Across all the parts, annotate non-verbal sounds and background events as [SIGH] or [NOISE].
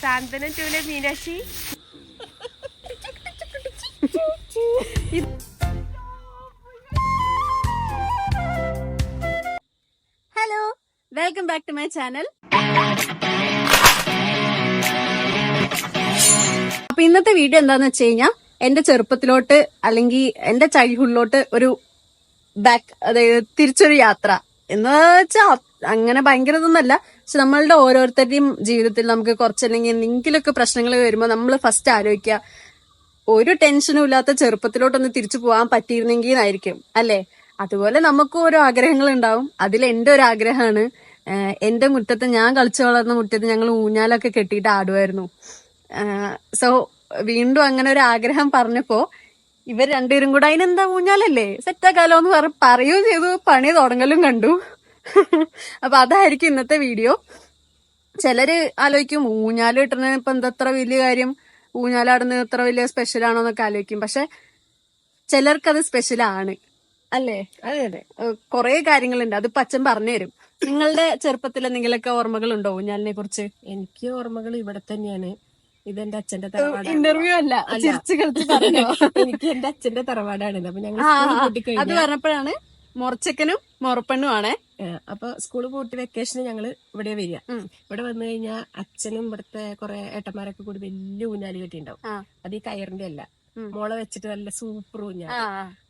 Santhwanam Meenakshi. Hello welcome back to my channel അപ്പൊ ഇന്നത്തെ video എന്താന്ന് വെച്ച് കഴിഞ്ഞാൽ എന്റെ ചെറുപ്പത്തിലോട്ട് അല്ലെങ്കിൽ എന്റെ ചൈൽഡ്ഹുഡിലോട്ട് ഒരു ബാക്ക് അതായത് തിരിച്ചൊരു യാത്ര എന്ന് വെച്ചാ അങ്ങനെ ഭയങ്കര ഇതൊന്നല്ല പക്ഷെ നമ്മളുടെ ഓരോരുത്തരുടെയും ജീവിതത്തിൽ നമുക്ക് കുറച്ചല്ലെങ്കിൽ എന്തെങ്കിലുമൊക്കെ പ്രശ്നങ്ങൾ വരുമ്പോൾ നമ്മൾ ഫസ്റ്റ് ആലോചിക്കുക. ഒരു ടെൻഷനും ഇല്ലാത്ത ചെറുപ്പത്തിലോട്ടൊന്ന് തിരിച്ചു പോകാൻ പറ്റിയിരുന്നെങ്കിൽ ആയിരിക്കും അല്ലേ? അതുപോലെ നമുക്കും ഓരോ ആഗ്രഹങ്ങൾ ഉണ്ടാവും. അതിൽ എന്റെ ഒരു ആഗ്രഹമാണ്. എന്റെ മുറ്റത്ത് ഞാൻ കളിച്ചു വളർന്ന മുറ്റത്ത് ഞങ്ങൾ ഊഞ്ഞാലൊക്കെ കെട്ടിയിട്ട് ആടുമായിരുന്നു. സോ വീണ്ടും അങ്ങനെ ഒരു ആഗ്രഹം പറഞ്ഞപ്പോ ഇവർ രണ്ടുപേരും കൂടെ അതിനെന്താ ഊഞ്ഞാലല്ലേ? സെറ്റാക്കാലോ എന്ന് പറ പറയുകയും ചെയ്തു. പണി തുടങ്ങലും കണ്ടു. അപ്പൊ അതായിരിക്കും ഇന്നത്തെ വീഡിയോ. ചിലര് ആലോചിക്കും ഊഞ്ഞാൽ കിട്ടുന്നതിന് ഇപ്പൊ എന്തത്ര വലിയ കാര്യം? ഊഞ്ഞാലാടുന്നത് ഇത്ര വലിയ സ്പെഷ്യൽ ആണോ എന്നൊക്കെ ആലോചിക്കും. പക്ഷെ ചിലർക്കത് സ്പെഷ്യൽ ആണ്. അല്ലേ? അതെ അതെ. കുറെ കാര്യങ്ങളുണ്ട്. അത് പച്ചൻ പറഞ്ഞു തരും നിങ്ങളുടെ ചെറുപ്പത്തിൽ എന്തെങ്കിലുമൊക്കെ ഓർമ്മകൾ ഉണ്ടോ ഊഞ്ഞാലിനെ കുറിച്ച്? എനിക്ക് ഓർമ്മകൾ ഇവിടെ തന്നെയാണ്. ഇതെന്റെ അച്ഛന്റെ തറവാടാണ്. ഇന്റർവ്യൂ അല്ല. ചിരിച്ചു കളിച്ച് പറഞ്ഞോ? എനിക്ക് എന്റെ അച്ഛന്റെ തറവാടാണ്. അപ്പൊ ഞങ്ങൾ അത് പറഞ്ഞപ്പോഴാണ് മുറച്ചക്കനും മൊറപ്പെണ്ണും ആണേ. അപ്പൊ സ്കൂൾ പൂട്ടി വെക്കേഷന് ഞങ്ങൾ ഇവിടെ വരിക. ഇവിടെ വന്നു കഴിഞ്ഞാൽ അച്ഛനും ഇവിടുത്തെ കുറെ ഏട്ടന്മാരൊക്കെ കൂടി വലിയ ഊഞ്ഞാൽ കെട്ടിണ്ടാവും. അത് ഈ കയറിന്റെ അല്ല. മോളെ വെച്ചിട്ട് നല്ല സൂപ്പർ ഊഞ്ഞാൽ ആ,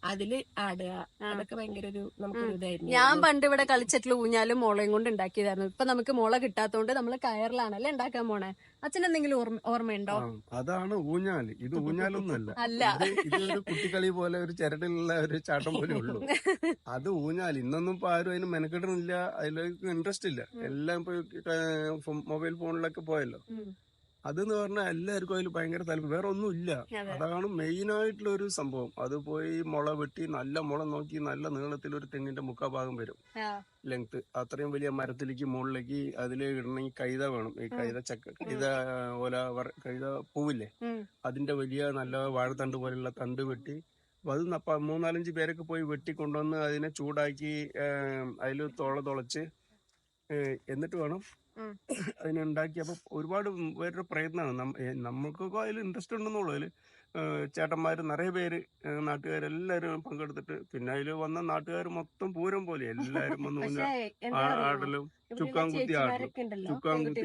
അതിൽ ആടുക. അതൊക്കെ ഭയങ്കര ഒരു നമുക്കൊരു ഇതായിരുന്നു. ഞാൻ പണ്ട് ഇവിടെ കളിച്ചിട്ടുള്ള ഊഞ്ഞാലും മോളയും കൊണ്ട് ഉണ്ടാക്കിയതായിരുന്നു. ഇപ്പൊ നമുക്ക് മോളെ കിട്ടാത്തോണ്ട് നമ്മൾ കയറിലാണല്ലേ ഉണ്ടാക്കാൻ പോണേ? അച്ഛൻ എന്തെങ്കിലും ഓർമ്മ ഓർമ്മയുണ്ടോ? അതാണ് ഊഞ്ഞാൽ. ഇത് ഊഞ്ഞാലൊന്നുമല്ല. [LAUGHS] അല്ല. ഇത് ഇതൊരു കുട്ടിക്കളി പോലെ ഒരു ചരടിലുള്ള ഒരു ചാട്ടം പോലെ ഉള്ളൂ. [LAUGHS] അത് ഊഞ്ഞാൽ ഇന്നൊന്നും ഇപ്പൊ ആരും അതിന് മെനക്കെടുന്നില്ല. അതിലേക്ക് ഇൻട്രസ്റ്റ് ഇല്ല. എല്ലാം ഇപ്പൊ മൊബൈൽ ഫോണിലൊക്കെ പോയല്ലോ. അതെന്ന് പറഞ്ഞാൽ എല്ലാവർക്കും അതിൽ ഭയങ്കര താല്പര്യം. വേറെ ഒന്നും ഇല്ല അതാണ് മെയിൻ ആയിട്ടുള്ള ഒരു സംഭവം. അത് പോയി മുള വെട്ടി നല്ല മുള നോക്കി നല്ല നീളത്തിൽ ഒരു തെങ്ങിന്റെ മുക്കാ ഭാഗം വരും ലെങ്ത് അത്രയും വലിയ മരത്തിലേക്ക് മുകളിലേക്ക് അതിൽ ഇടണമെങ്കിൽ കൈത വേണം. ഈ കൈത ചക്ക കൈത ഓല കൈത പൂവില്ലേ? അതിന്റെ വലിയ നല്ല വാഴത്തണ്ട് പോലെയുള്ള തണ്ട് വെട്ടി അപ്പൊ അത് മൂന്നാലഞ്ച് പേരൊക്കെ പോയി വെട്ടി കൊണ്ടുവന്ന് അതിനെ ചൂടാക്കി അതിൽ തുള തുളച്ച് എന്നിട്ട് വേണം. [LAUGHS] അതിനുണ്ടാക്കി അപ്പൊ ഒരുപാട് പേരുടെ പ്രയത്നമാണ്. നമ്മൾക്കൊക്കെ അതിൽ ഇൻട്രസ്റ്റ് ഉണ്ടെന്നുള്ളൂ. അതിൽ ചേട്ടന്മാർ നിറയെ പേര് നാട്ടുകാരെല്ലാരും പങ്കെടുത്തിട്ട് പിന്നെ അതിൽ വന്ന നാട്ടുകാർ മൊത്തം പൂരം പോലെ എല്ലാരും വന്നു? ആടലും ചുക്കാൻ കുത്തി ആടലും ചുക്കാൻ കുത്തി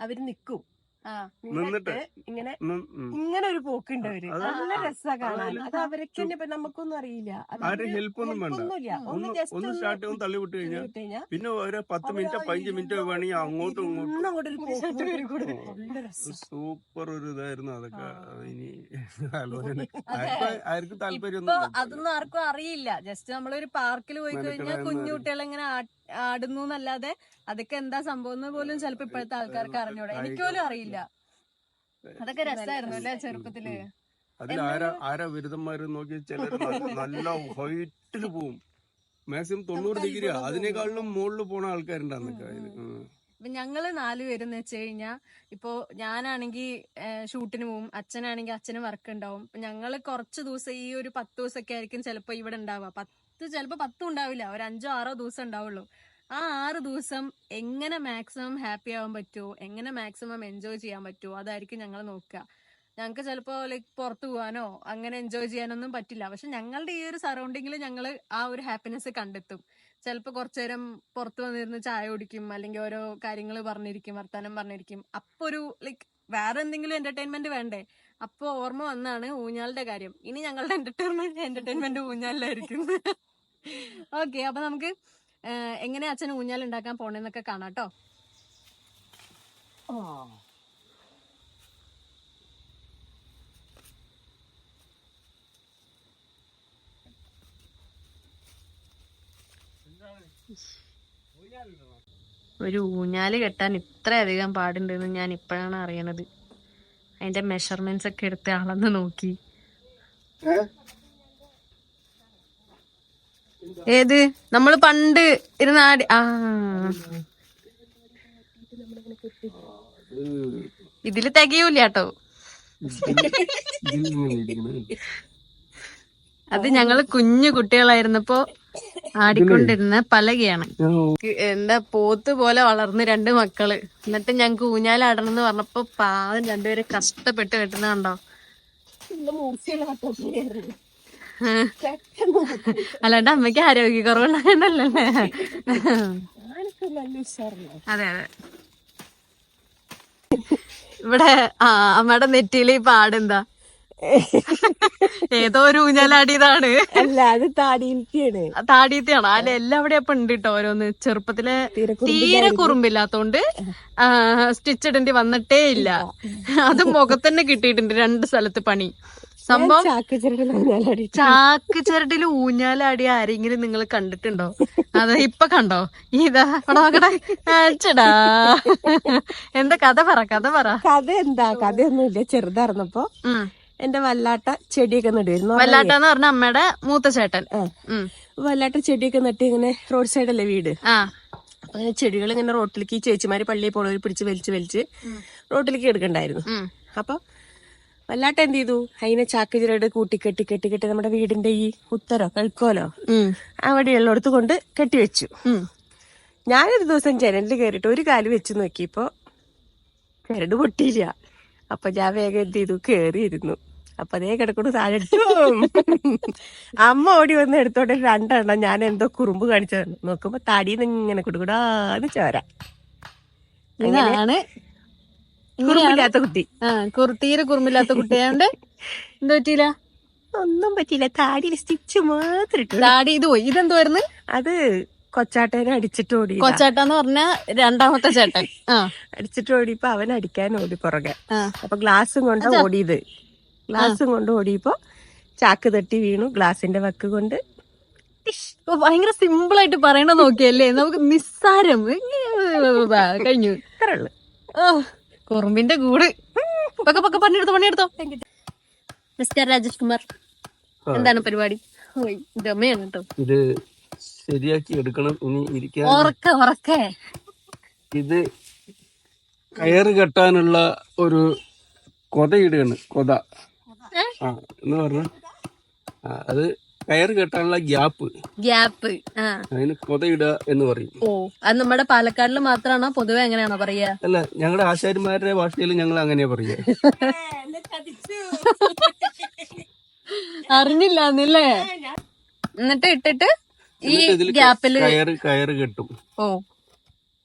അവർ നിക്കും. നിന്നിട്ട് ഇങ്ങനെ. ഇങ്ങനെ ഒരു പോക്കുണ്ട് അവർ. നല്ല രസാ കാണാൻ. അത് അവരൊക്കെ തന്നെ നമുക്കൊന്നും അറിയില്ല. ഒന്നും. ഒന്ന് ഒന്ന് ഒന്ന് ഒന്ന് സ്റ്റാർട്ട് ചെയ്ത് തള്ളി വിട്ട് കഴിഞ്ഞാൽ പിന്നെ ഒരു പത്ത് മിനിറ്റോ പതിനഞ്ച് മിനിറ്റ് വേണമെങ്കിൽ അങ്ങോട്ടും ഇങ്ങോട്ടും. സൂപ്പർ ഒരു ഇതായിരുന്നു അതൊക്കെ. ഇനി [LAUGHS] ആലോചന. ആർക്കും ആർക്കും താല്പര്യം ഇപ്പൊ അതൊന്നും ആർക്കും അറിയില്ല. ജസ്റ്റ് നമ്മളൊരു പാർക്കിൽ പോയി കഴിഞ്ഞാൽ മെനക്കെടാൻ കുഞ്ഞു കുട്ടികൾ ഇങ്ങനെ ആടുന്നു എന്നല്ലാതെ അതൊക്കെ എന്താ സംഭവം എന്ന് പോലും ചിലപ്പോ ഇപ്പോഴത്തെ ആൾക്കാർക്ക് അറിഞ്ഞൂടാ. എനിക്ക് പോലും അറിയില്ല. അതൊക്കെ രസമായിരുന്നു അല്ലെ ചെറുപ്പത്തിൽ? അതിൽ ആരാ ആരാ ബിരുദന്മാര് നോക്കി ചിലർ നല്ല ഹൈറ്റിൽ പോവും. മാക്സിമം തൊണ്ണൂറ് ഡിഗ്രി അതിനേക്കാളും മുകളിൽ പോണ ആൾക്കാരുണ്ട് അന്നൊക്കെ. ഇപ്പൊ ഞങ്ങൾ നാലുപേരെന്ന് വെച്ച് കഴിഞ്ഞാ ഇപ്പൊ ഞാനാണെങ്കിൽ ഷൂട്ടിന് പോവും. അച്ഛനാണെങ്കിൽ അച്ഛന് വർക്ക് ഉണ്ടാവും ഞങ്ങൾ കുറച്ച് ദിവസം ഈ ഒരു പത്ത് ദിവസമൊക്കെ ആയിരിക്കും ചിലപ്പോ ഇവിടെ ഉണ്ടാവുക പത്ത് ചിലപ്പോ പത്തും ഉണ്ടാവില്ല. ഒരു അഞ്ചോ ആറോ ദിവസം ഉണ്ടാവുള്ളൂ. ആ ആറ് ദിവസം എങ്ങനെ മാക്സിമം ഹാപ്പി ആവാൻ പറ്റുമോ എങ്ങനെ മാക്സിമം എൻജോയ് ചെയ്യാൻ പറ്റുമോ അതായിരിക്കും ഞങ്ങൾ നോക്കുക ഞങ്ങൾക്ക് ചിലപ്പോൾ ലൈക്ക് പുറത്തു പോകാനോ അങ്ങനെ എൻജോയ് ചെയ്യാനൊന്നും പറ്റില്ല. പക്ഷെ ഞങ്ങളുടെ ഈ ഒരു സറൗണ്ടിങ്ങിൽ ഞങ്ങൾ ആ ഒരു ഹാപ്പിനെസ് കണ്ടെത്തും. ചിലപ്പോൾ കുറച്ചു നേരം പുറത്ത് വന്നിരുന്ന് ചായ കുടിക്കും അല്ലെങ്കിൽ ഓരോ കാര്യങ്ങൾ പറഞ്ഞിരിക്കും വർത്തമാനം പറഞ്ഞിരിക്കും. അപ്പോൾ ഒരു ലൈക്ക് വേറെ എന്തെങ്കിലും എന്റർടൈൻമെന്റ് വേണ്ടേ? അപ്പോൾ ഓർമ്മ വന്നാണ് ഊഞ്ഞാലിന്റെ കാര്യം. ഇനി ഞങ്ങളുടെ എന്റർടൈൻമെന്റ് എന്റർടൈൻമെന്റ് ഊഞ്ഞാലിലായിരിക്കും. [LAUGHS] ഓക്കെ അപ്പൊ നമുക്ക് എങ്ങനെ അച്ഛൻ ഊഞ്ഞാൽ ഉണ്ടാക്കാൻ പോണേന്നൊക്കെ കാണാം കേട്ടോ ഒരു ഊഞ്ഞാൽ കെട്ടാൻ ഇത്രയധികം പാടുണ്ടെന്ന് ഞാൻ ഇപ്പോഴാണ് അറിയണത്. അതിന്റെ മെഷർമെന്റ്സ് ഒക്കെ എടുത്ത് അളന്ന് നോക്കി. ഏത്? നമ്മൾ പണ്ട് ഇരുന്ന ആ. ഇതിൽ തികയൂല കേട്ടോ. അത് ഞങ്ങൾ കുഞ്ഞു കുട്ടികളായിരുന്നപ്പോ ആടിക്കൊണ്ടിരുന്ന പലകയാണ്. എന്താ പോത്ത് പോലെ വളർന്ന് രണ്ട് മക്കൾ. എന്നിട്ട് ഞങ്ങക്ക് ഊഞ്ഞാലാടണം എന്ന് പറഞ്ഞപ്പോ പാവം രണ്ടുപേരെ കഷ്ടപ്പെട്ട് കെട്ടുന്ന കണ്ടോ? അല്ലാണ്ട് അമ്മയ്ക്ക് ആരോഗ്യ കുറവുണ്ടാകണ്ടല്ലേ അതെ അതെ. ഇവിടെ ആ അമ്മയുടെ നെറ്റിയിൽ ഈ പാടെന്താ? ഏതോ ഒരു ഊഞ്ഞാലാടിയതാണ് അല്ല അത് താടിയത്തെയാണ് അല്ല എല്ലാം അവിടെ അപ്പൊ ഉണ്ട് കേട്ടോ ഓരോന്ന്. ചെറുപ്പത്തിലെ തീരെ തീരെ കുറുമ്പില്ലാത്തോണ്ട് സ്റ്റിച്ച് ഇടേണ്ടി വന്നിട്ടേ ഇല്ല. അത് മുഖത്തന്നെ കിട്ടിയിട്ടുണ്ട് രണ്ട് സ്ഥലത്ത് പണി. സംഭവം ചാക്ക് ചിരട്ടിൽ ഊഞ്ഞാലാടി ആരെങ്കിലും നിങ്ങൾ കണ്ടിട്ടുണ്ടോ? അത് ഇപ്പൊ കണ്ടോ? ഇതാ എന്താ കഥ പറ കഥ പറ. കഥ എന്താ? കഥയൊന്നുമില്ല. ചെറുതായിരുന്നപ്പോ. എന്റെ വല്ലാട്ട ചെടിയൊക്കെ നടുവായിരുന്നു. വല്ലാട്ടാന്ന് പറഞ്ഞ അമ്മയുടെ മൂത്ത ചേട്ടൻ. വല്ലാട്ട ചെടിയൊക്കെ നട്ട് ഇങ്ങനെ റോഡ് സൈഡല്ലേ വീട്? അങ്ങനെ ചെടികൾ ഇങ്ങനെ റോട്ടിലേക്ക് ചേച്ചിമാര് പള്ളിയിൽ പോണവർ പിടിച്ച് വലിച്ച് വലിച്ച് റോട്ടിലേക്ക് എടുക്കണ്ടായിരുന്നു. അപ്പൊ വല്ലാട്ട എന്ത് ചെയ്തു? അതിനെ ചാക്കുചിരട് കൂട്ടി കെട്ടി കെട്ടി കെട്ടി നമ്മുടെ വീടിന്റെ ഈ ഉത്തരോ കഴുക്കോലോ അവിടെ അവിടെയുള്ളിടത്ത് കൊണ്ട് കെട്ടിവെച്ചു. ഞാനൊരു ദിവസം ജനലിൽ കയറിയിട്ട് ഒരു കാൽ വെച്ച് നോക്കിയപ്പോ കരട് പൊട്ടിയില്ല. അപ്പൊ ഞാൻ വേഗം എന്ത് ചെയ്തു? കേറിയിരുന്നു. അപ്പൊ അതേ കിടക്കൊണ്ട് താഴെ അമ്മ ഓടി വന്ന് എടുത്തോണ്ട് രണ്ടെണ്ണം ഞാൻ എന്തോ കുറുമ്പ് കാണിച്ചു നോക്കുമ്പോ തടിയിൽ നിന്ന് ഇങ്ങനെ കുടുകൂടാന്ന് ചോര. ഇതാണ് കുറുമ്പില്ലാത്ത കുട്ടി. ആ തീരെ കുറുമില്ലാത്ത കുട്ടിയായോണ്ട് എന്താ പറ്റിയില്ല? ഒന്നും പറ്റിയില്ല. താടിയിൽ സ്റ്റിച്ച് മാത്രം ഇട്ടു. താടി ഇത് പോയി. ഇതെന്തുവായിരുന്നു അത് കൊച്ചാട്ടേനെ അടിച്ചിട്ട് ഓടി കൊച്ചാട്ടെന്ന് പറഞ്ഞ രണ്ടാമത്തെ ചേട്ടൻ. അടിച്ചിട്ട് ഓടിയപ്പോ അവൻ അടിക്കാൻ ഓടി പുറകെ. അപ്പൊ ഗ്ലാസും കൊണ്ട് ഓടിയത്. ഗ്ലാസ്സും കൊണ്ട് ഓടിയപ്പോ ചാക്ക് തട്ടി വീണു. ഗ്ലാസിന്റെ വക്ക് കൊണ്ട് ഭയങ്കര സിമ്പിൾ ആയിട്ട് പറയണ നോക്കിയല്ലേ? നമുക്ക് നിസ്സാരം. കഴിഞ്ഞു. ഓ കുറുമ്പിന്റെ കൂട്. പക്ക പക്ക പണിയെടുത്തോ പണിയെടുത്തോ. മിസ്റ്റർ രാജേഷ് കുമാർ എന്താണ് പരിപാടി? കേട്ടോ. ഇത് ശരിയാക്കി എടുക്കണം ഇനി ഇരിക്കാൻ. ഉറക്ക ഉറക്കെ. ഇത് കയറ് കെട്ടാനുള്ള ഒരു കൊതയിടുകയാണ് കൊത. ആ എന്ന് പറഞ്ഞ അത് കയറ് കെട്ടാനുള്ള ഗ്യാപ്പ്. ഗ്യാപ്പ്. അതിന് കൊതയിടുക എന്ന് പറയും. ഓ അത് നമ്മുടെ പാലക്കാടിൽ മാത്രമാണോ പൊതുവെ എങ്ങനെയാണോ പറയാ? അല്ല ഞങ്ങളുടെ ആശാരിമാരുടെ ഭാഷയിൽ ഞങ്ങൾ അങ്ങനെയാ പറയുക അറിഞ്ഞില്ല എന്നല്ലേ എന്നിട്ട് ഇട്ടിട്ട് ഈ ഗ്യാപ്പിൽ കയറ് കയറ് കെട്ടും. ഓ.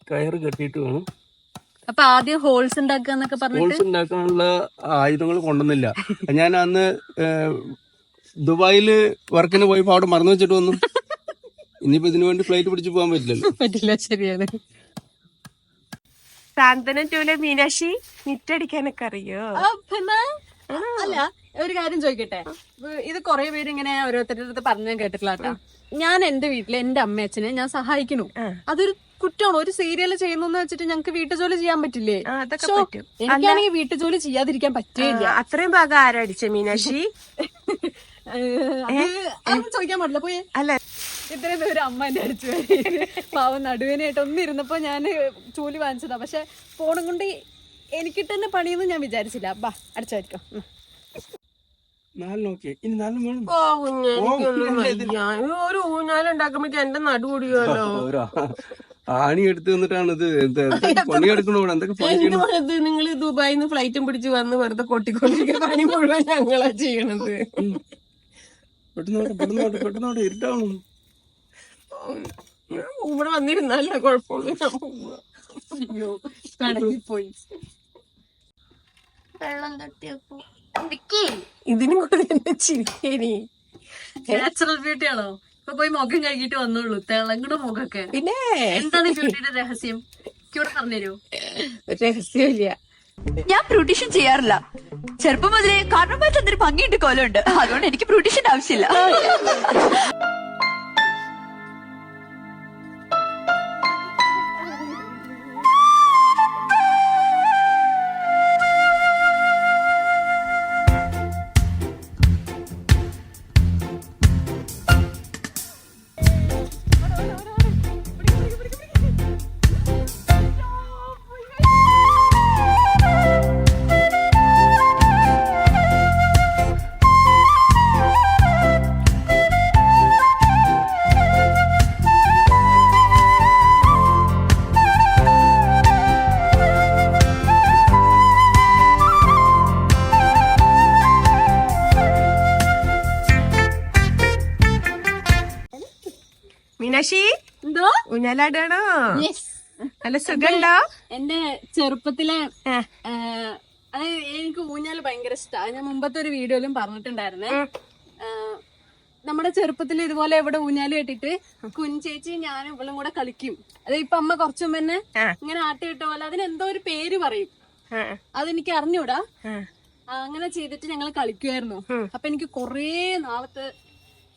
കയറ് കെട്ടിട്ട് വേണം. അപ്പൊ ആദ്യം ഹോൾസ് ഉണ്ടാക്കുക ഹോൾസ് ഉണ്ടാക്കാനുള്ള ആയുധങ്ങൾ കൊണ്ടുവന്നില്ല. ഞാൻ അന്ന് ഏഹ്, ദുബായിൽ വർക്കിന് പോയപ്പോ അവിടെ മറന്നു വെച്ചിട്ട് വന്നു. ഇനിയിപ്പോ ഇതിനു വേണ്ടി ഫ്ലൈറ്റ് പിടിച്ചു പോകാൻ പറ്റില്ലല്ലോ. പറ്റില്ല ശരിയാണ്. സാന്തനം ടൂലെ മീനാക്ഷി മിറ്റടിക്കാനൊക്കെ അറിയോ? അല്ല ഒരു കാര്യം ചോദിക്കട്ടെ? ഇത് കുറെ പേര് ഇങ്ങനെ ഓരോരുത്തരുടെ അടുത്ത് പറഞ്ഞു ഞാൻ കേട്ടിട്ടില്ല കേട്ടോ. ഞാൻ എന്റെ വീട്ടിൽ എന്റെ അമ്മയച്ഛനെ ഞാൻ സഹായിക്കണു അതൊരു കുറ്റമാണ്? ഒരു സീരിയൽ ചെയ്യുന്നെന്ന് വെച്ചിട്ട് ഞങ്ങൾക്ക് വീട്ടുജോലി ചെയ്യാൻ പറ്റില്ലേ? അതൊക്കെ പറ്റും. എനിക്കാണെങ്കിൽ വീട്ടുജോലി ചെയ്യാതിരിക്കാൻ പറ്റില്ല അത്രയും ഭാഗം ആരടിച്ച മീനാക്ഷി? ചോദിക്കാൻ പാടില്ല. പോയി. അല്ല. ഇത്രയും പേര് അമ്മ എന്നെ അടിച്ചു പാവം നടുവേനായിട്ട് ഒന്നും ഇരുന്നപ്പോ ഞാൻ ചൂലി വാങ്ങിച്ചതാ. പക്ഷെ ഫോണും കൊണ്ട് എനിക്കിട്ട് തന്നെ പണിയെന്ന് ഞാൻ വിചാരിച്ചില്ല. ബാ അടിച്ചായിരിക്കും നാലിന് ഓക്കെ ഇനി വേണം. ഓ. ഒരു എന്റെ ആണി എടുത്ത് വന്നിട്ടാണ് ഇത് എന്തൊക്കെ പണി നിങ്ങൾ ദുബായിൽ നിന്ന് ഫ്ലൈറ്റും പിടിച്ച് വന്ന് വെറുതെ കൊട്ടിക്കൊണ്ടിരിക്കുന്ന പണി മുഴുവൻ ഞങ്ങളാ ചെയ്യണത്. പെട്ടെന്നോട്ടെ പെട്ടെന്നോട്ടെ പെട്ടെന്നോട്ടെ ഇരുട്ടാവണം. ഇവിടെ വന്നിരുന്നല്ല കുഴപ്പമില്ല പോവാ. പോയി. ഇതിനും കൂടി എന്നെ ചിരിക്കേനി. നാച്ചുറൽ ബ്യൂട്ടി ആണോ? ഇപ്പൊ പോയി മുഖം കഴുകിട്ട് വന്നോളൂ. തിളങ്ങണ മുഖമൊക്കെ. പിന്നെ. എന്താണ് ബ്യൂട്ടിയുടെ രഹസ്യം? ഇവിടെ പറഞ്ഞുതരൂ? രഹസ്യമില്ല. ഞാൻ ബ്യൂട്ടീഷ്യൻ ചെയ്യാറില്ല. ചെറുപ്പം മുതലേ കാരണമായിട്ട് എന്തൊരു ഭംഗിയുണ്ട് കോലമുണ്ട്. അതുകൊണ്ട് എനിക്ക് പ്രൂട്ടീഷൻ ആവശ്യമില്ല. ശശി എന്തോ? ഊഞ്ഞാലാടാണോ യെസ് നല്ല സുഖണ്ടോ? എന്റെ ചെറുപ്പത്തിലെ എനിക്ക് ഊഞ്ഞാൽ ഭയങ്കര ഇഷ്ടമാണ് ഞാൻ മുമ്പത്തെ ഒരു വീഡിയോയിലും പറഞ്ഞിട്ടുണ്ടായിരുന്നേ. നമ്മുടെ ചെറുപ്പത്തിൽ ഇതുപോലെ എവിടെ ഊഞ്ഞാൽ കെട്ടിട്ട് കുഞ്ചേച്ചി ഞാനും ഇവളും കൂടെ കളിക്കും. അത് ഇപ്പൊ അമ്മ കുറച്ചു മുമ്പ് തന്നെ ഇങ്ങനെ ആട്ടി കിട്ട പോലെ അതിന് എന്തോ ഒരു പേര് പറയും. അതെനിക്ക് അറിഞ്ഞൂടാ. അങ്ങനെ ചെയ്തിട്ട് ഞങ്ങൾ കളിക്കുമായിരുന്നു. അപ്പൊ എനിക്ക് കൊറേ നാളത്ത്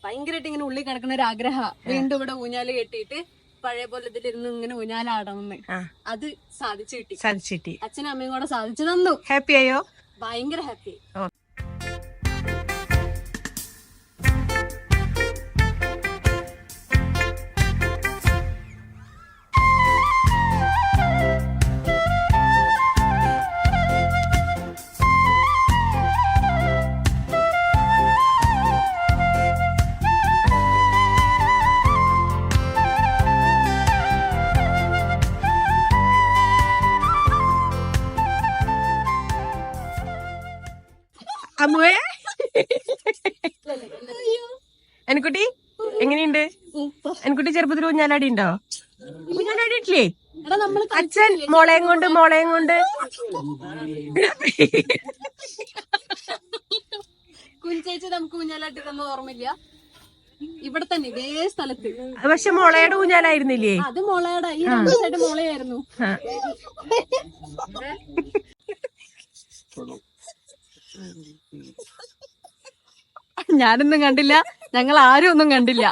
ഭയങ്കരമായിട്ട് ഇങ്ങനെ ഉള്ളിൽ കിടക്കുന്ന ഒരു ആഗ്രഹ. വീണ്ടും ഇവിടെ ഊഞ്ഞാൽ കെട്ടിയിട്ട് പഴയ പോലെ ഇതിലിരുന്ന് ഇങ്ങനെ ഊഞ്ഞാലാടണമെന്ന് ആ. അത് സാധിച്ചു കിട്ടി. സാധിച്ചു കിട്ടി. അച്ഛനും അമ്മയും കൂടെ സാധിച്ചു തന്നു. ഹാപ്പി ആയോ? ഭയങ്കര ഹാപ്പി ചെറുപ്പത്തിൽ കുഞ്ഞാലടി ഉണ്ടോ കുഞ്ഞാലടി നമ്മൾ അച്ഛൻ മുളയും കൊണ്ട് മുളയും കൊണ്ട്. കുഞ്ചേച്ചി നമുക്ക് കുഞ്ഞാലാട്ടി തന്നെ ഓർമ്മയില്ല. ഇവിടെ തന്നെ ഇതേ സ്ഥലത്ത്. പക്ഷെ മുളയുടെ കുഞ്ഞാലായിരുന്നില്ലേ? അത് മുളയുടെ ഈ രണ്ട് സൈഡ് മോളയായിരുന്നു. ഞാനൊന്നും കണ്ടില്ല. ഞങ്ങൾ ആരും ഒന്നും കണ്ടില്ല.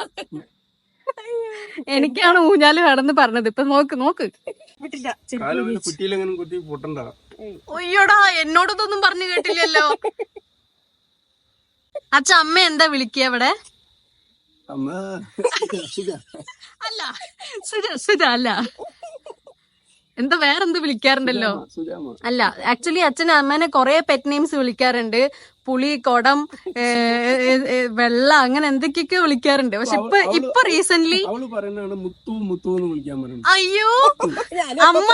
എനിക്കാണ് ഊഞ്ഞാൽ വേണമെന്ന് പറഞ്ഞത്. ഇപ്പൊ നോക്ക് നോക്ക്. ഒയ്യോടാ എന്നോടൊന്നും പറഞ്ഞു കേട്ടില്ലല്ലോ. അച്ഛ അമ്മ എന്താ വിളിക്കുക ഇവിടെ? അമ്മ. അല്ല സുജ സുജ അല്ല. എന്താ വേറെന്ത് വിളിക്കാറുണ്ടല്ലോ? അല്ല ആക്ച്വലി അച്ഛൻ അമ്മേനെ കൊറേ പെറ്റ് നെയിംസ് വിളിക്കാറുണ്ട്. പുളി കൊടം വെള്ള അങ്ങനെ എന്തൊക്കെയൊക്കെ വിളിക്കാറുണ്ട്. പക്ഷെ ഇപ്പൊ ഇപ്പൊ റീസെന്റ് അവൾ പറയുന്നതാണ് മുത്തു മുത്തു എന്ന് വിളിക്കാൻ പറഞ്ഞിട്ട്. അയ്യോ! അമ്മ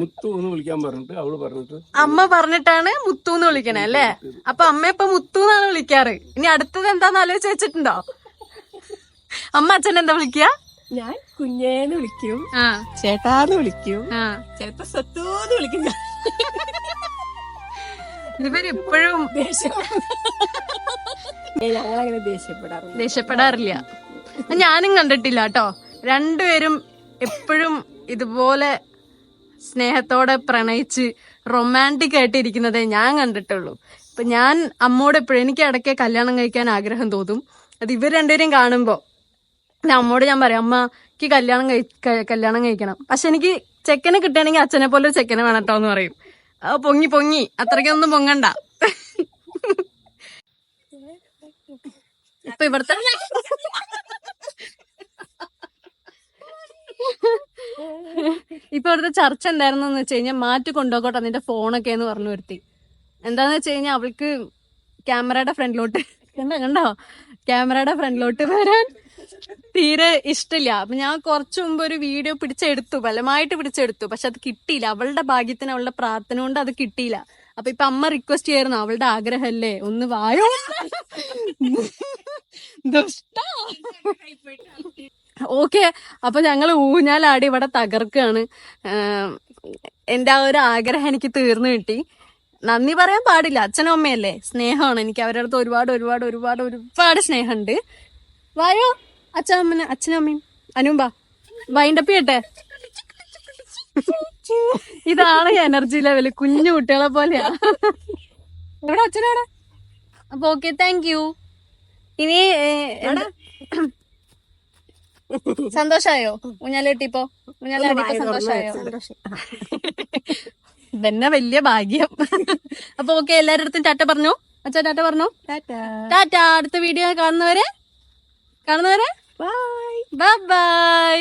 മുത്തു എന്ന് വിളിക്കാൻ പറഞ്ഞിട്ട് അവൾ പറഞ്ഞിട്ട്. അമ്മ പറഞ്ഞിട്ടാണ് മുത്തു എന്ന് വിളിക്കണേ അല്ലേ? അപ്പൊ അമ്മ ഇപ്പൊ മുത്തു എന്നാണ് വിളിക്കാറ്. ഇനി അടുത്തത് എന്താന്ന് ആലോചിച്ച് വെച്ചിട്ടുണ്ടോ? അമ്മ അച്ഛൻ എന്താ വിളിക്കുക ഞാൻ കുഞ്ഞേന്ന് വിളിക്കും. ആ. ചേട്ടാന്ന് വിളിക്കും. ആ. ചിലപ്പോ സത്തൂന്ന് വിളിക്കും ഞാൻ. ഇവരെപ്പോഴും ഞങ്ങളങ്ങനെ ദേഷ്യപ്പെടാറില്ല. ദേഷ്യപ്പെടാറില്ല. ഞാനും കണ്ടിട്ടില്ല കേട്ടോ. രണ്ടുപേരും എപ്പോഴും ഇതുപോലെ സ്നേഹത്തോടെ പ്രണയിച്ച് റൊമാന്റിക് ആയിട്ട് ഇരിക്കുന്നതേ ഞാൻ കണ്ടിട്ടുള്ളൂ. ഇപ്പൊ ഞാൻ അമ്മോട് എപ്പോഴും എനിക്ക് ഇടയ്ക്ക് കല്യാണം കഴിക്കാൻ ആഗ്രഹം തോന്നും. അത് ഇവർ രണ്ടുപേരും കാണുമ്പോ ഞാൻ അമ്മോട് ഞാൻ പറയാം അമ്മ എനിക്ക് കല്യാണം കല്യാണം കഴിക്കണം. പക്ഷെ എനിക്ക് ചെക്കനെ കിട്ടുകയാണെങ്കിൽ അച്ഛനെ പോലെ ഒരു ചെക്കനെ വേണട്ടോ എന്ന് പറയും. പൊങ്ങി പൊങ്ങി. അത്രയ്ക്കൊന്നും പൊങ്ങണ്ട. ഇപ്പൊ ഇവിടുത്തെ ഇപ്പൊ ഇവിടുത്തെ ചർച്ച എന്തായിരുന്നു വെച്ച് കഴിഞ്ഞാൽ മാറ്റി കൊണ്ടുപോകട്ടെ നിന്റെ ഫോണൊക്കെ എന്ന് പറഞ്ഞു വരുത്തി. എന്താന്ന് വെച്ച് കഴിഞ്ഞാൽ അവൾക്ക് ക്യാമറയുടെ ഫ്രണ്ടിലോട്ട് കണ്ടോ? ക്യാമറയുടെ ഫ്രണ്ടിലോട്ട് വരാൻ തീരെ ഇഷ്ടമില്ല അപ്പൊ ഞാൻ കുറച്ചു മുമ്പ് ഒരു വീഡിയോ പിടിച്ചെടുത്തു. ബലമായിട്ട് പിടിച്ചെടുത്തു. പക്ഷെ അത് കിട്ടിയില്ല. അവളുടെ ഭാഗ്യത്തിന് അവളുടെ പ്രാർത്ഥന കൊണ്ട് അത് കിട്ടിയില്ല. അപ്പൊ ഇപ്പൊ അമ്മ റിക്വസ്റ്റ് ചെയ്യായിരുന്നു. അവളുടെ ആഗ്രഹമല്ലേ ഒന്ന് വായോ. ഓക്കെ. അപ്പൊ ഞങ്ങൾ ഊഞ്ഞാലാടി ഇവിടെ തകർക്കാണ്. എന്റെ ആ ഒരു ആഗ്രഹം എനിക്ക് തീർന്നു കിട്ടി. നന്ദി പറയാൻ പാടില്ല. അച്ഛനും അമ്മയല്ലേ? സ്നേഹമാണ്. എനിക്ക് അവരുടെ അടുത്ത് ഒരുപാട് ഒരുപാട് ഒരുപാട് ഒരുപാട് സ്നേഹമുണ്ട്. വായോ. അച്ഛൻ അമ്മനെ അച്ഛനും അമ്മയും അനുമ്പ വൈൻഡപ്പ് ചെയ്യട്ടെ? ഇതാണ് എനർജി ലെവൽ കുഞ്ഞു കുട്ടികളെ പോലെയാ. എവിടെ അച്ഛനവിടെ അപ്പൊ ഓക്കെ താങ്ക് യു ഇനി സന്തോഷായോ? ഊഞ്ഞാലിട്ടിപ്പോ ഊഞ്ഞാലിട്ടിപ്പോ സന്തോഷായോ? [LAUGHS] ഇതന്നെ വലിയ ഭാഗ്യം. [LAUGHS] അപ്പൊ ഓക്കെ എല്ലാരുടെ അടുത്തും ടാറ്റ പറഞ്ഞു. അച്ഛാ ടാറ്റ പറഞ്ഞു. ടാറ്റാ. ടാറ്റ അടുത്ത വീഡിയോ കാണുന്നവരെ? കാണുന്നവരെ? Bye bye bye